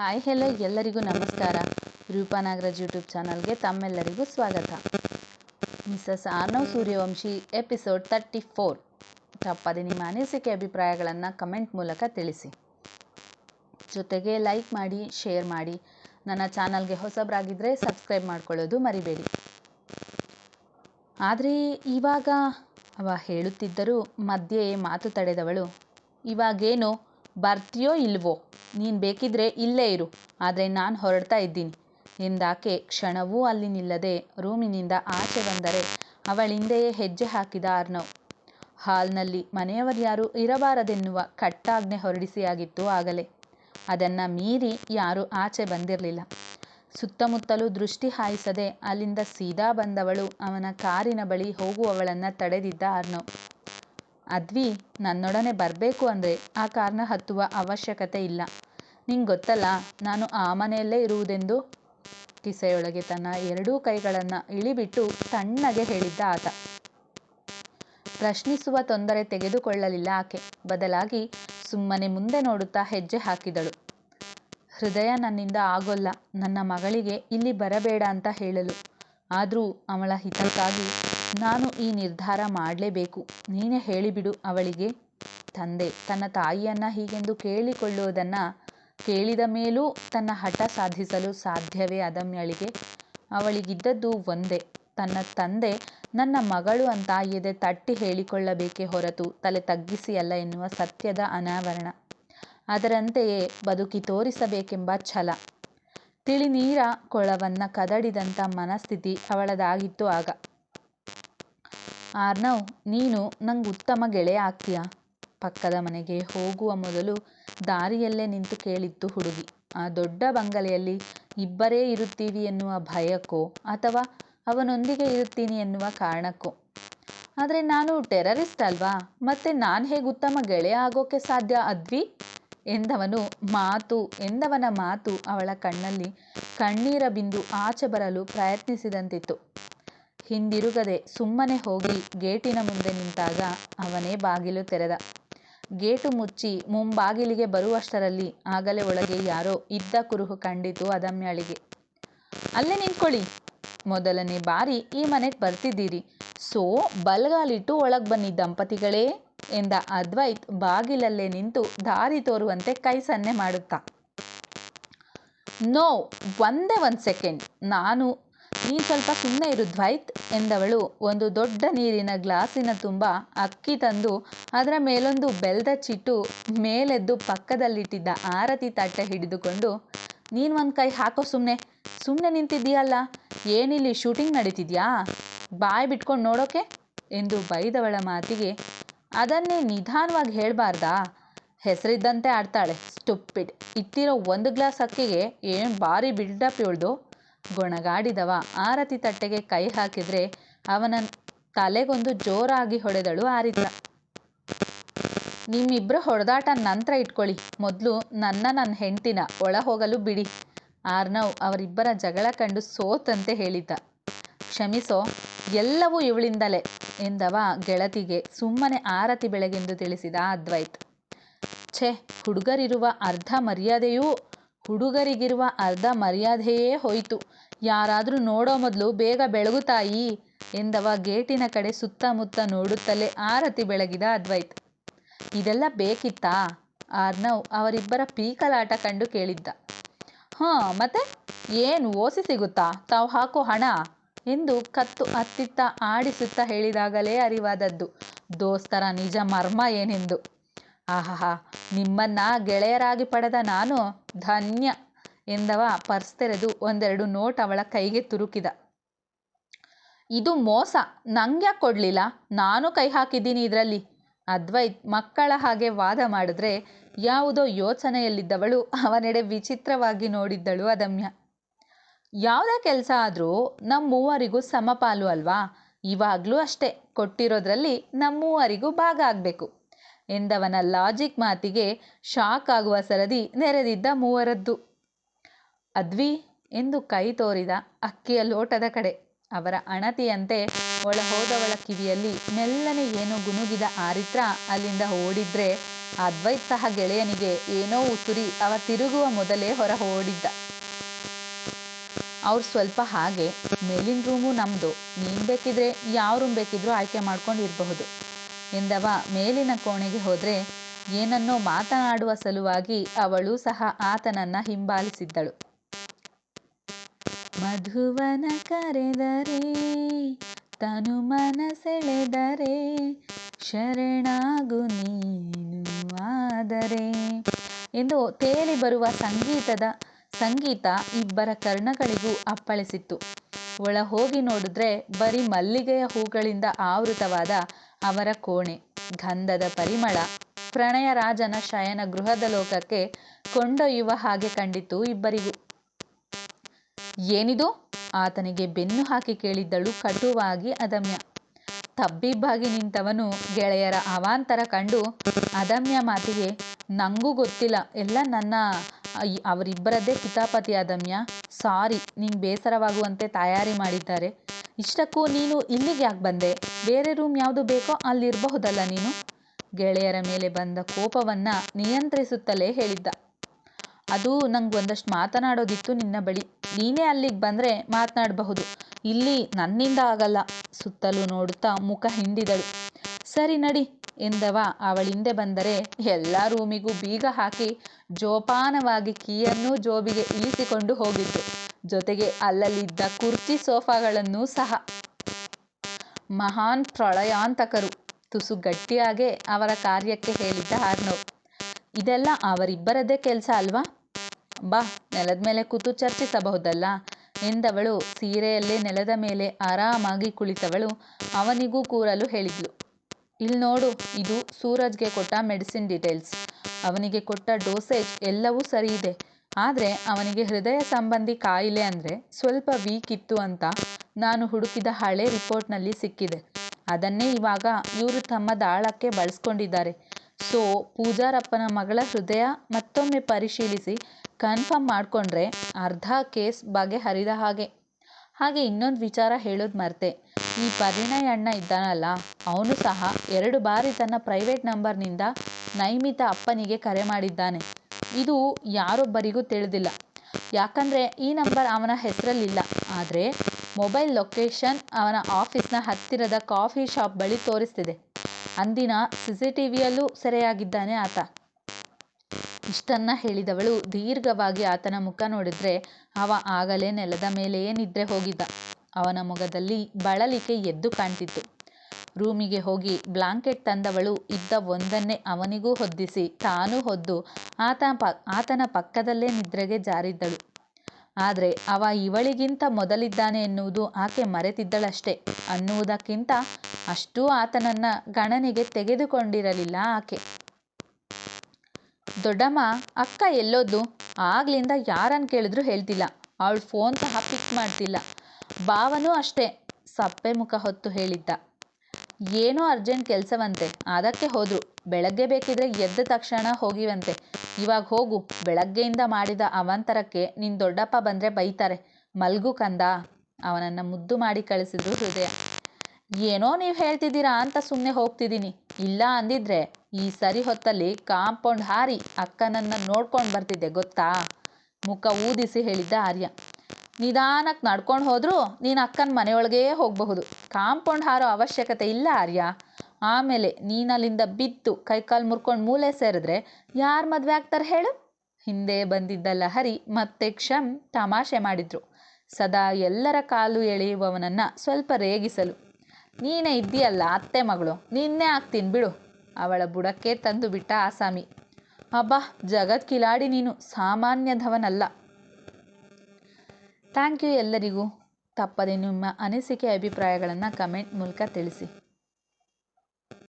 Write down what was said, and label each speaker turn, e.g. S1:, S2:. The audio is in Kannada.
S1: ಹಾಯ್ ಹೆಲೋ ಎಲ್ಲರಿಗೂ ನಮಸ್ಕಾರ. ರೂಪಾ ನಾಗರಾಜ್ ಯೂಟ್ಯೂಬ್ ಚಾನಲ್ಗೆ ತಮ್ಮೆಲ್ಲರಿಗೂ ಸ್ವಾಗತ. Mrs Arnav Suryavanshi episode thirty four. ತಪ್ಪದೆ ನಿಮ್ಮ ಅನಿಸಿಕೆ ಅಭಿಪ್ರಾಯಗಳನ್ನು ಕಮೆಂಟ್ ಮೂಲಕ ತಿಳಿಸಿ. ಜೊತೆಗೆ ಲೈಕ್ ಮಾಡಿ, ಶೇರ್ ಮಾಡಿ. ನನ್ನ ಚಾನಲ್ಗೆ ಹೊಸಬರಾಗಿದ್ದರೆ ಸಬ್ಸ್ಕ್ರೈಬ್ ಮಾಡ್ಕೊಳ್ಳೋದು ಮರಿಬೇಡಿ. ಆದರೆ ಇವಾಗ ಅವ ಹೇಳುತ್ತಿದ್ದರೂ ಮಧ್ಯೆ ಮಾತು ತಡೆದವಳು, ಇವಾಗೇನು ಬರ್ತೀಯೋ ಇಲ್ವೋ, ನೀನು ಬೇಕಿದ್ರೆ ಇಲ್ಲೇ ಇರು. ಆದರೆ ನಾನು ಹೊರಡ್ತಾ ಇದ್ದೀನಿ. ಎಂದಾಕೆ ಕ್ಷಣವೂ ಅಲ್ಲಿ ನಿಲ್ಲದೆ ರೂಮಿನಿಂದ ಆಚೆ ಬಂದರೆ ಅವಳಿಂದೆಯೇ ಹೆಜ್ಜೆ ಹಾಕಿದ ಅರ್ನವ್. ಹಾಲ್ನಲ್ಲಿ ಮನೆಯವರ್ಯಾರು ಇರಬಾರದೆನ್ನುವ ಕಟ್ಟಾಜ್ಞೆ ಹೊರಡಿಸಿಯಾಗಿತ್ತು ಆಗಲೇ. ಅದನ್ನು ಮೀರಿ ಯಾರೂ ಆಚೆ ಬಂದಿರಲಿಲ್ಲ. ಸುತ್ತಮುತ್ತಲೂ ದೃಷ್ಟಿ ಹಾಯಿಸದೆ ಅಲ್ಲಿಂದ ಸೀದಾ ಬಂದವಳು ಅವನ ಕಾರಿನ ಬಳಿ ಹೋಗುವವಳನ್ನು ತಡೆದಿದ್ದ ಅರ್ನವ್. ಅದ್ವಿ, ನನ್ನೊಡನೆ ಬರಬೇಕು ಅಂದರೆ ಆ ಕಾರ್ನ ಹತ್ತುವ ಅವಶ್ಯಕತೆ ಇಲ್ಲ. ನಿಂಗೆ ಗೊತ್ತಲ್ಲ, ನಾನು ಆ ಮನೆಯಲ್ಲೇ ಇರುವುದೆಂದು? ಕಿಸೆಯೊಳಗೆ ತನ್ನ ಎರಡೂ ಕೈಗಳನ್ನು ಇಳಿಬಿಟ್ಟು ತಣ್ಣಗೆ ಹೇಳಿದ್ದ ಆತ. ಪ್ರಶ್ನಿಸುವ ತೊಂದರೆ ತೆಗೆದುಕೊಳ್ಳಲಿಲ್ಲ ಆಕೆ. ಬದಲಾಗಿ ಸುಮ್ಮನೆ ಮುಂದೆ ನೋಡುತ್ತಾ ಹೆಜ್ಜೆ ಹಾಕಿದಳು. ಹೃದಯ ನನ್ನಿಂದ ಆಗೋಲ್ಲ. ನನ್ನ ಮಗಳಿಗೆ ಇಲ್ಲಿ ಬರಬೇಡ ಅಂತ ಹೇಳಲು. ಆದರೂ ಅವಳ ಹಿತಕ್ಕಾಗಿ ನಾನು ಈ ನಿರ್ಧಾರ ಮಾಡಲೇಬೇಕು. ನೀನೇ ಹೇಳಿಬಿಡು ಅವಳಿಗೆ. ತಂದೆ, ತನ್ನ ತಾಯಿಯನ್ನು ಹೀಗೆಂದು ಕೇಳಿಕೊಳ್ಳುವುದನ್ನು ಕೇಳಿದ ಮೇಲೂ ತನ್ನ ಹಠ ಸಾಧಿಸಲು ಸಾಧ್ಯವೇ ಅದಮ್ಯಳಿಗೆ ಅವಳಿಗಿದ್ದದ್ದು ಒಂದೇ. ತನ್ನ ತಂದೆ, ನನ್ನ ಮಗಳು ಅಂತ ಎದೆ ತಟ್ಟಿ ಹೇಳಿಕೊಳ್ಳಬೇಕೇ ಹೊರತು ತಲೆ ತಗ್ಗಿಸಿಯಲ್ಲ ಎನ್ನುವ ಸತ್ಯದ ಅನಾವರಣ. ಅದರಂತೆಯೇ ಬದುಕಿ ತೋರಿಸಬೇಕೆಂಬ ಛಲ. ತಿಳಿನೀರ ಕೊಳವನ್ನು ಕದಡಿದಂಥ ಮನಸ್ಥಿತಿ ಅವಳದಾಗಿತ್ತು ಆಗ. ಆರ್ನವ್, ನೀನು ನಂಗೆ ಉತ್ತಮ ಗೆಳೆಯ ಆಗ್ತೀಯ. ಪಕ್ಕದ ಮನೆಗೆ ಹೋಗುವ ಮೊದಲು ದಾರಿಯಲ್ಲೇ ನಿಂತು ಕೇಳಿತ್ತು ಹುಡುಗಿ. ಆ ದೊಡ್ಡ ಬಂಗಲೆಯಲ್ಲಿ ಇಬ್ಬರೇ ಇರುತ್ತೀವಿ ಎನ್ನುವ ಭಯಕ್ಕೋ ಅಥವಾ ಅವನೊಂದಿಗೆ ಇರುತ್ತೀನಿ ಎನ್ನುವ ಕಾರಣಕ್ಕೋ? ಆದರೆ ನಾನು ಟೆರರಿಸ್ಟ್ ಅಲ್ವಾ? ಮತ್ತೆ ನಾನು ಹೇಗೆ ಉತ್ತಮ ಗೆಳೆಯ ಆಗೋಕೆ ಸಾಧ್ಯ ಅದ್ವಿ? ಎಂದವನು ಮಾತು, ಎಂದವನ ಮಾತು ಅವಳ ಕಣ್ಣಲ್ಲಿ ಕಣ್ಣೀರ ಬಿಂದು ಆಚೆ ಬರಲು ಪ್ರಯತ್ನಿಸಿದಂತಿತ್ತು. ಹಿಂದಿರುಗದೆ ಸುಮ್ಮನೆ ಹೋಗಿ ಗೇಟಿನ ಮುಂದೆ ನಿಂತಾಗ ಅವನೇ ಬಾಗಿಲು ತೆರೆದ. ಗೇಟು ಮುಚ್ಚಿ ಮುಂಬಾಗಿಲಿಗೆ ಬರುವಷ್ಟರಲ್ಲಿ ಆಗಲೇ ಒಳಗೆ ಯಾರೋ ಇದ್ದ ಕುರುಹು ಕಂಡಿತು ಅದಮ್ಯಾಳಿಗೆ ಅಲ್ಲೇ ನಿಂತ್ಕೊಳ್ಳಿ. ಮೊದಲನೇ ಬಾರಿ ಈ ಮನೆಗೆ ಬರ್ತಿದ್ದೀರಿ. ಸೋ, ಬಲ್ಗಾಲಿಟ್ಟು ಒಳಗೆ ಬನ್ನಿ ದಂಪತಿಗಳೇ ಎಂದ ಅದ್ವೈತ್ ಬಾಗಿಲಲ್ಲೇ ನಿಂತು ದಾರಿ ತೋರುವಂತೆ ಕೈ ಸನ್ನೆ ಮಾಡುತ್ತಾ. ನೋ, ಒಂದೇ ಒಂದು ಸೆಕೆಂಡ್. ನಾನು ನೀನು ಸ್ವಲ್ಪ ಸುಮ್ಮನೆ ಇರು, ದ್ವೈತ್ ಎಂದವಳು. ಒಂದು ದೊಡ್ಡ ನೀರಿನ ಗ್ಲಾಸಿನ ತುಂಬ ಅಕ್ಕಿ ತಂದು ಅದರ ಮೇಲೊಂದು ಬೆಲ್ದ ಚಿಟ್ಟು ಮೇಲೆದ್ದು ಪಕ್ಕದಲ್ಲಿಟ್ಟಿದ್ದ ಆರತಿ ತಟ್ಟೆ ಹಿಡಿದುಕೊಂಡು, ನೀನು ಒಂದು ಕೈ ಹಾಕೋ ಸುಮ್ಮನೆ ಸುಮ್ಮನೆ ನಿಂತಿದ್ದೀಯಲ್ಲ, ಏನಿಲ್ಲಿ ಶೂಟಿಂಗ್ ನಡೀತಿದ್ಯಾ? ಬಾಯಿ ಬಿಟ್ಕೊಂಡು ನೋಡೋಕೆ? ಎಂದು ಬೈದವಳ ಮಾತಿಗೆ, ಅದನ್ನೇ ನಿಧಾನವಾಗಿ ಹೇಳಬಾರ್ದಾ? ಹೆಸರಿದ್ದಂತೆ ಆಡ್ತಾಳೆ ಸ್ಟುಪ್ಪಿಡ್ ಇಟ್ಟಿರೋ ಒಂದು ಗ್ಲಾಸ್ ಅಕ್ಕಿಗೆ ಏನು ಭಾರಿ ಬಿಲ್ಡಪ್ ಇವಳ್ದು? ಗೊಣಗಾಡಿದವ. ಆರತಿ ತಟ್ಟೆಗೆ ಕೈ ಹಾಕಿದ್ರೆ ಅವನ ತಲೆಗೊಂದು ಜೋರಾಗಿ ಹೊಡೆದಳು ಆರಿತ. ನಿಮ್ಮಿಬ್ರ ಹೊಡೆದಾಟ ನಂತರ ಇಟ್ಕೊಳ್ಳಿ. ಮೊದಲು ನನ್ನ ನನ್ನ ಹೆಂಡ್ತಿನ ಒಳ ಹೋಗಲು ಬಿಡಿ. ಆರ್ನವ್ ಅವರಿಬ್ಬರ ಜಗಳ ಕಂಡು ಸೋತಂತೆ ಹೇಳಿದ್ದ ಕ್ಷಮಿಸೋ, ಎಲ್ಲವೂ ಇವಳಿಂದಲೇ ಎಂದವ ಗೆಳತಿಗೆ ಸುಮ್ಮನೆ ಆರತಿ ಬೆಳಗೆಂದು ತಿಳಿಸಿದ ಅದ್ವೈತ್. ಛೇ, ಹುಡುಗರಿರುವ ಅರ್ಧ ಮರ್ಯಾದೆಯೂ ಹುಡುಗರಿಗಿರುವ ಅರ್ಧ ಮರ್ಯಾದೆಯೇ ಹೋಯಿತು. ಯಾರಾದರೂ ನೋಡೋ ಮೊದಲು ಬೇಗ ಬೆಳಗು ತಾಯಿ ಎಂದವ ಗೇಟಿನ ಕಡೆ ಸುತ್ತಮುತ್ತ ನೋಡುತ್ತಲೇ ಆರತಿ ಬೆಳಗಿದ ಅದ್ವೈತ್. ಇದೆಲ್ಲ ಬೇಕಿತ್ತಾ? ಆರ್ನವ್ ಅವರಿಬ್ಬರ ಪೀಕಲಾಟ ಕಂಡು ಕೇಳಿದ್ದ. ಹಾಂ, ಮತ್ತೆ? ಏನು ಓಸಿ ಸಿಗುತ್ತಾ? ತಾವು ಹಾಕೋ ಹಣ? ಎಂದು ಕತ್ತು ಅತ್ತಿತ್ತ ಆಡಿಸುತ್ತ ಹೇಳಿದಾಗಲೇ ಅರಿವಾದದ್ದು. ದೋಸ್ತರ ನಿಜ ಮರ್ಮ ಏನೆಂದು. ಆಹಾ ನಿಮ್ಮನ್ನ ಗೆಳೆಯರಾಗಿ ಪಡೆದ ನಾನು ಧನ್ಯ ಎಂದವ ಪರ್ಸ್ ತೆರೆದು ಒಂದೆರಡು ನೋಟ್ ಅವಳ ಕೈಗೆ ತುರುಕಿದ. ಇದು ಮೋಸ ನಂಗೆ ಕೊಡಲಿಲ್ಲ? ನಾನು ಕೈ ಹಾಕಿದ್ದೀನಿ ಇದರಲ್ಲಿ. ಅದ್ವೈತ್, ಮಕ್ಕಳ ಹಾಗೆ ವಾದ ಮಾಡಿದ್ರೆ ಯಾವುದೋ ಯೋಚನೆಯಲ್ಲಿದ್ದವಳು ಅವನೆಡೆ ವಿಚಿತ್ರವಾಗಿ ನೋಡಿದ್ದಳು ಅದಮ್ಯ. ಯಾವುದೇ ಕೆಲಸ ಆದರೂ ನಮ್ಮ ಮೂವರಿಗೂ ಸಮಪಾಲು ಅಲ್ವಾ? ಇವಾಗಲೂ ಅಷ್ಟೇ, ಕೊಟ್ಟಿರೋದ್ರಲ್ಲಿ ನಮ್ಮ ಮೂವರಿಗೂ ಭಾಗ ಆಗಬೇಕು. ಎಂದವನ ಲಾಜಿಕ್ ಮಾತಿಗೆ ಶಾಕ್ ಆಗುವ ಸರದಿ ನೆರೆದಿದ್ದ ಮೂವರದ್ದು. ಅದ್ವಿ ಎಂದು ಕೈ ತೋರಿದ ಅಕ್ಕಿಯ ಲೋಟದ ಕಡೆ. ಅವರ ಅಣತಿಯಂತೆ ಒಳ ಹೋದವಳ ಕಿವಿಯಲ್ಲಿ ಮೆಲ್ಲನೆ ಏನೋ ಗುನುಗಿದ ಆರಿತ್ರ ಅಲ್ಲಿಂದ ಓಡಿದ್ರೆ ಅದ್ವೈತ್ ಸಹ ಗೆಳೆಯನಿಗೆ ಏನೋ ಉಸುರಿ ಅವ ತಿರುಗುವ ಮೊದಲೇ ಹೊರ ಓಡಿದ್ದ ಅವ್ರು ಸ್ವಲ್ಪ ಹಾಗೆ, ಮೇಲಿನ ರೂಮು ನಮ್ದು, ನೀನು ಬೇಕಿದ್ರೆ, ಯಾವ ರೂಮ್ ಬೇಕಿದ್ರೂ ಆಯ್ಕೆ ಮಾಡ್ಕೊಂಡು ಇರಬಹುದು ಎಂದವ. ಮೇಲಿನ ಕೋಣೆಗೆ ಹೋದರೆ ಏನನ್ನೋ ಮಾತನಾಡುವ ಸಲುವಾಗಿ ಅವಳು ಸಹ ಆತನನ್ನ ಹಿಂಬಾಲಿಸಿದ್ದಳು. ಮಧುವನ ಕರೆದರೆ, ತನು ಮನಸೆಳೆದರೆ, ಶರಣಾಗು ನೀನು ಆದರೆ ಎಂದು ತೇಲಿ ಬರುವ ಸಂಗೀತದ, ಸಂಗೀತ ಇಬ್ಬರ ಕರ್ಣಗಳಿಗೂ ಅಪ್ಪಳಿಸಿತ್ತು. ಒಳ ಹೋಗಿ ನೋಡಿದ್ರೆ ಬರೀ ಮಲ್ಲಿಗೆಯ ಹೂಗಳಿಂದ ಆವೃತವಾದ ಅವರ ಕೋಣೆ. ಗಂಧದ ಪರಿಮಳ. ಪ್ರಣಯ ರಾಜನ ಶಯನ ಗೃಹದ ಲೋಕಕ್ಕೆ ಕೊಂಡೊಯ್ಯುವ ಹಾಗೆ ಕಂಡಿತು ಇಬ್ಬರಿಗೂ. ಏನಿದು? ಆತನಿಗೆ ಬೆನ್ನು ಹಾಕಿ ಕೇಳಿದ್ದಳು ಕಟುವಾಗಿ ಅದಮ್ಯ. ತಬ್ಬಿಬ್ಬಾಗಿ ನಿಂತವನು ಗೆಳೆಯರ ಅವಾಂತರ ಕಂಡು, ಅದಮ್ಯ ಮಾತಿಗೆ ನಂಗೂ ಗೊತ್ತಿಲ್ಲ. ಎಲ್ಲ ನನ್ನ ಅವರಿಬ್ಬರದ್ದೇ ಅದಮ್ಯ ಸಾರಿ ನಿಂಗೆ ಬೇಸರವಾಗುವಂತೆ ತಯಾರಿ ಮಾಡಿದ್ದಾರೆ. ಇಷ್ಟಕ್ಕೂ ನೀನು ಇಲ್ಲಿಗೆ ಯಾಕೆ ಬಂದೆ? ಬೇರೆ ರೂಮ್ ಯಾವುದು ಬೇಕೋ ಅಲ್ಲಿರಬಹುದಲ್ಲ ನೀನು? ಗೆಳೆಯರ ಮೇಲೆ ಬಂದ ಕೋಪವನ್ನು ನಿಯಂತ್ರಿಸುತ್ತಲೇ ಹೇಳಿದ್ದ. ಅದು ನಂಗೆ ಒಂದಷ್ಟು ಮಾತನಾಡೋದಿತ್ತು ನಿನ್ನ ಬಳಿ. ನೀನೇ ಅಲ್ಲಿಗೆ ಬಂದರೆ ಮಾತನಾಡಬಹುದು. ಇಲ್ಲಿ ನನ್ನಿಂದ ಆಗಲ್ಲ. ಸುತ್ತಲೂ ನೋಡುತ್ತಾ ಮುಖ ಹಿಂಡಿದಳು. ಸರಿ ನಡಿ. ಎಂದವ. ಅವಳಿಂದೆ ಬಂದರೆ ಎಲ್ಲ ರೂಮಿಗೂ ಬೀಗ ಹಾಕಿ ಜೋಪಾನವಾಗಿ ಕೀಯನ್ನೂ ಜೋಬಿಗೆ ಇಳಿಸಿಕೊಂಡು ಹೋಗಿದ್ದು. ಜೊತೆಗೆ ಅಲ್ಲಲ್ಲಿದ್ದ ಕುರ್ಚಿ ಸೋಫಾಗಳನ್ನೂ ಸಹ. ಮಹಾನ್ ಪ್ರಳಯಾಂತಕರು. ತುಸು ಗಟ್ಟಿಯಾಗೆ ಅವರ ಕಾರ್ಯಕ್ಕೆ ಹೇಳಿದ್ದ ಆರ್ನವ್ ಇದೆಲ್ಲ ಅವರಿಬ್ಬರದ್ದೇ ಕೆಲಸ ಅಲ್ವಾ? ಬಾ, ನೆಲದ ಮೇಲೆ ಕೂತು ಚರ್ಚಿಸಬಹುದಲ್ಲ? ಎಂದವಳು ಸೀರೆಯಲ್ಲೇ ನೆಲದ ಮೇಲೆ ಆರಾಮಾಗಿ ಕುಳಿತವಳು. ಅವನಿಗೂ ಕೂರಲು ಹೇಳಿದ್ಲು. ಇಲ್ಲಿ ನೋಡು, ಇದು ಸೂರಜ್ಗೆ ಕೊಟ್ಟ ಮೆಡಿಸಿನ್ ಡೀಟೇಲ್ಸ್. ಅವನಿಗೆ ಕೊಟ್ಟ ಡೋಸೇಜ್ ಎಲ್ಲವೂ ಸರಿ ಇದೆ ಆದರೆ ಅವನಿಗೆ ಹೃದಯ ಸಂಬಂಧಿ ಕಾಯಿಲೆ ಅಂದರೆ ಸ್ವಲ್ಪ ವೀಕ್ ಇತ್ತು ಅಂತ ನಾನು ಹುಡುಕಿದ ಹಳೆ ರಿಪೋರ್ಟ್ನಲ್ಲಿ ಸಿಕ್ಕಿದೆ. ಅದನ್ನೇ ಇವಾಗ ಇವರು ತಮ್ಮ ದಾಳಕ್ಕೆ ಬಳಸ್ಕೊಂಡಿದ್ದಾರೆ. ಸೊ, ಪೂಜಾರಪ್ಪನ ಮಗಳ ಹೃದಯ ಮತ್ತೊಮ್ಮೆ ಪರಿಶೀಲಿಸಿ ಕನ್ಫರ್ಮ್ ಮಾಡಿಕೊಂಡ್ರೆ ಅರ್ಧ ಕೇಸ್ ಬಗೆಹರಿದ ಹಾಗೆ. ಹಾಗೆ ಇನ್ನೊಂದು ವಿಚಾರ ಹೇಳೋದು ಮರ್ತೆ. ಈ ಪರಿಣಯಣ್ಣ ಇದ್ದಾನಲ್ಲ, ಅವನು ಸಹ ಎರಡು ಬಾರಿ ತನ್ನ ಪ್ರೈವೇಟ್ ನಂಬರ್ನಿಂದ ನೈಮಿತ ಅಪ್ಪನಿಗೆ ಕರೆ ಮಾಡಿದ್ದಾನೆ. ಇದು ಯಾರೊಬ್ಬರಿಗೂ ತಿಳಿದಿಲ್ಲ. ಯಾಕಂದರೆ ಈ ನಂಬರ್ ಅವನ ಹೆಸರಲ್ಲಿಲ್ಲ. ಆದರೆ ಮೊಬೈಲ್ ಲೊಕೇಶನ್ ಅವನ ಆಫೀಸ್ನ ಹತ್ತಿರದ ಕಾಫಿ ಶಾಪ್ ಬಳಿ ತೋರಿಸ್ತಿದೆ. ಅಂದಿನ ಸಿ ಸಿ ಟಿ ವಿಯಲ್ಲೂ ಸೆರೆಯಾಗಿದ್ದಾನೆ ಆತ. ಇಷ್ಟನ್ನ ಹೇಳಿದವಳು ದೀರ್ಘವಾಗಿ ಆತನ ಮುಖ ನೋಡಿದ್ರೆ ಅವ ಆಗಲೇ ನೆಲದ ಮೇಲೆಯೇ ನಿದ್ರೆ ಹೋಗಿದ್ದ. ಅವನ ಮೊಗದಲ್ಲಿ ಬಳಲಿಕೆ ಎದ್ದು ಕಾಣ್ತಿತ್ತು. ರೂಮಿಗೆ ಹೋಗಿ ಬ್ಲಾಂಕೆಟ್ ತಂದವಳು ಇದ್ದ ಒಂದನ್ನೇ ಅವನಿಗೂ ಹೊದ್ದಿಸಿ ತಾನೂ ಹೊದ್ದು ಆತನ ಪಕ್ಕದಲ್ಲೇ ನಿದ್ರೆಗೆ ಜಾರಿದ್ದಳು. ಆದರೆ ಅವ ಇವಳಿಗಿಂತ ಮೊದಲಿದ್ದಾನೆ ಎನ್ನುವುದು ಆಕೆ ಮರೆತಿದ್ದಳಷ್ಟೇ. ಅನ್ನುವುದಕ್ಕಿಂತ ಅಷ್ಟೂ ಆತನನ್ನ ಗಣನೆಗೆ ತೆಗೆದುಕೊಂಡಿರಲಿಲ್ಲ ಆಕೆ. ದೊಡ್ಡಮ್ಮ, ಅಕ್ಕ ಎಲ್ಲೋದ್ಲು ಆಗ್ಲಿಂದ ಯಾರನ್ನು ಕೇಳಿದ್ರು ಹೇಳ್ತಿಲ್ಲ. ಅವಳು ಫೋನ್ ಸಹ ಪಿಕ್ ಮಾಡ್ತಿಲ್ಲ. ಭಾವನೂ ಅಷ್ಟೇ. ಸಪ್ಪೆ ಮುಖ ಹೊತ್ತು ಹೇಳಿದ್ದ. ಏನೋ ಅರ್ಜೆಂಟ್ ಕೆಲಸವಂತೆ. ಅದಕ್ಕೆ ಹೋದ್ರು. ಬೆಳಗ್ಗೆ ಬೇಕಿದ್ರೆ ಎದ್ದ ತಕ್ಷಣ ಹೋಗಿವಂತೆ. ಇವಾಗ ಹೋಗು. ಬೆಳಗ್ಗೆಯಿಂದ ಮಾಡಿದ ಅವಾಂತರಕ್ಕೆ ನಿನ್ನ ದೊಡ್ಡಪ್ಪ ಬಂದರೆ ಬೈತಾರೆ. ಮಲ್ಗು ಕಂದ. ಅವನನ್ನು ಮುದ್ದು ಮಾಡಿ ಕಳಿಸಿದ್ರು ಹೃದಯ. ಏನೋ ನೀವು ಹೇಳ್ತಿದ್ದೀರಾ ಅಂತ ಸುಮ್ಮನೆ ಹೋಗ್ತಿದ್ದೀನಿ ಇಲ್ಲ ಅಂದಿದ್ರೆ ಈ ಸರಿ ಹೊತ್ತಲ್ಲಿ ಕಾಂಪೌಂಡ್ ಹಾರಿ ಅಕ್ಕನನ್ನು ನೋಡ್ಕೊಂಡು ಬರ್ತಿದ್ದೆ, ಗೊತ್ತಾ? ಮುಖ ಊದಿಸಿ ಹೇಳಿದ್ದ ಆರ್ಯ. ನಿಧಾನಕ್ಕೆ ನಡ್ಕೊಂಡು ಹೋದರೂ ನೀನು ಅಕ್ಕನ ಮನೆಯೊಳಗೇ ಹೋಗಬಹುದು. ಕಾಂಪೌಂಡ್ ಹಾರೋ ಅವಶ್ಯಕತೆ ಇಲ್ಲ ಆರ್ಯ. ಆಮೇಲೆ ನೀನಲ್ಲಿಂದ ಬಿದ್ದು ಕೈಕಾಲು ಮುರ್ಕೊಂಡು ಮೂಲೆ ಸೇರಿದ್ರೆ ಯಾರು ಮದುವೆ ಆಗ್ತಾರೆ ಹೇಳು? ಹಿಂದೆ ಬಂದಿದ್ದ ಲಹರಿ ಮತ್ತೆ ಕ್ಷಮ್ ತಮಾಷೆ ಮಾಡಿದ್ರು. ಸದಾ ಎಲ್ಲರ ಕಾಲು ಎಳೆಯುವವನನ್ನು ಸ್ವಲ್ಪ ರೇಗಿಸಲು. ನೀನೇ ಇದ್ದೀಯಲ್ಲ ಅತ್ತೆ ಮಗಳು, ನಿನ್ನೆ ಆಗ್ತೀನಿ ಬಿಡು. ಅವಳ ಬುಡಕ್ಕೆ ತಂದು ಬಿಟ್ಟ ಆಸಾಮಿ. ಅಬ್ಬಾ ಜಗತ್ ಕಿಲಾಡಿ ನೀನು ಸಾಮಾನ್ಯದವನಲ್ಲ. ಥ್ಯಾಂಕ್ ಯು ಎಲ್ಲರಿಗೂ. ತಪ್ಪದೆ ನಿಮ್ಮ ಅನಿಸಿಕೆ ಅಭಿಪ್ರಾಯಗಳನ್ನು ಕಮೆಂಟ್ ಮೂಲಕ ತಿಳಿಸಿ.